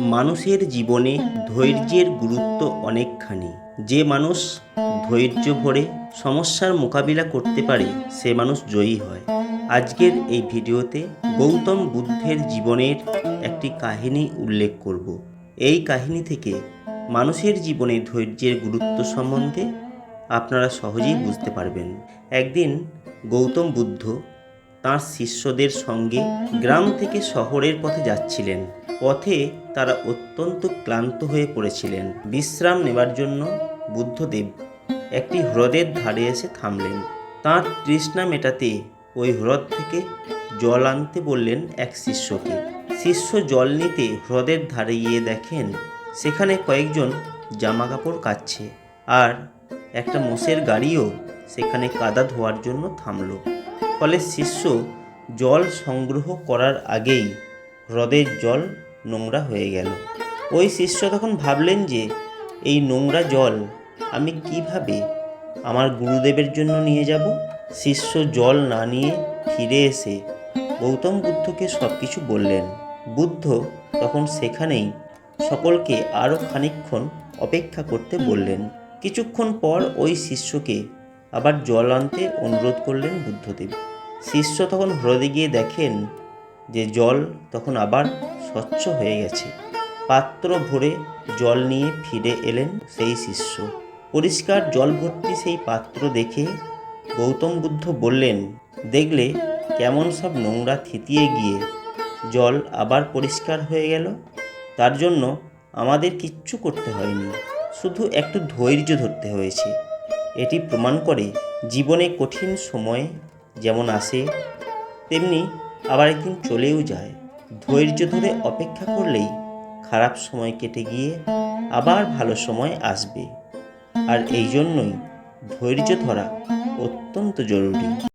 মানুষের জীবনে ধৈর্যের গুরুত্ব অনেকখানি। যে মানুষ ধৈর্য ভরে সমস্যার মোকাবিলা করতে পারে, সে মানুষ জয়ী হয়। আজকের এই ভিডিওতে গৌতম বুদ্ধের জীবনের একটি কাহিনী উল্লেখ করব। এই কাহিনী থেকে মানুষের জীবনে ধৈর্যের গুরুত্ব সম্বন্ধে আপনারা সহজেই বুঝতে পারবেন। একদিন গৌতম বুদ্ধ তাঁর শিষ্যদের সঙ্গে গ্রাম থেকে শহরের পথে যাচ্ছিলেন। পথে তারা অত্যন্ত ক্লান্ত হয়ে পড়েছিলেন। বিশ্রাম নেবার জন্য বুদ্ধদেব একটি হ্রদের ধারে এসে থামলেন। তাঁর তৃষ্ণা মেটাতে ওই হ্রদ থেকে জল আনতে বললেন এক শিষ্যকে। শিষ্য জল নিতে হ্রদের ধারে গিয়ে দেখেন, সেখানে কয়েকজন জামা কাপড় কাচ্ছে আর একটা মোষের গাড়িও সেখানে কাদা ধোয়ার জন্য থামল। ফলে শিষ্য জল সংগ্রহ করার আগেই হ্রদের জল নোংরা হয়ে গেল। ওই শিষ্য তখন ভাবলেন যে, এই নোংরা জল আমি কীভাবে আমার গুরুদেবের জন্য নিয়ে যাব? শিষ্য জল না নিয়ে ফিরে এসে গৌতম বুদ্ধকে সব কিছু বললেন। বুদ্ধ তখন সেখানেই সকলকে আরও খানিকক্ষণ অপেক্ষা করতে বললেন। কিছুক্ষণ পর ওই শিষ্যকে আবার জল আনতে অনুরোধ করলেন বুদ্ধদেব। শিষ্য তখন হ্রদে গিয়ে দেখেন যে জল তখন আবার স্বচ্ছ হয়ে গেছে। পাত্র ভরে জল নিয়ে ফিরে এলেন সেই শিষ্য। পরিষ্কার জল ভর্তি সেই পাত্র দেখে গৌতম বুদ্ধ বললেন, দেখলে কেমন সব নোংরা থিতিয়ে গিয়ে জল আবার পরিষ্কার হয়ে গেল। তার জন্য আমাদের কিচ্ছু করতে হয়নি। শুধু একটু ধৈর্য ধরতে হয়েছে। এটি প্রমাণ করে জীবনে কঠিন সময় যেমন আসে, তেমনি আবার একদিন চলেও যায়। ধৈর্য ধরে অপেক্ষা করলেই খারাপ সময় কেটে গিয়ে আবার ভালো সময় আসবে। আর এই জন্যই ধৈর্য ধরা অত্যন্ত জরুরি।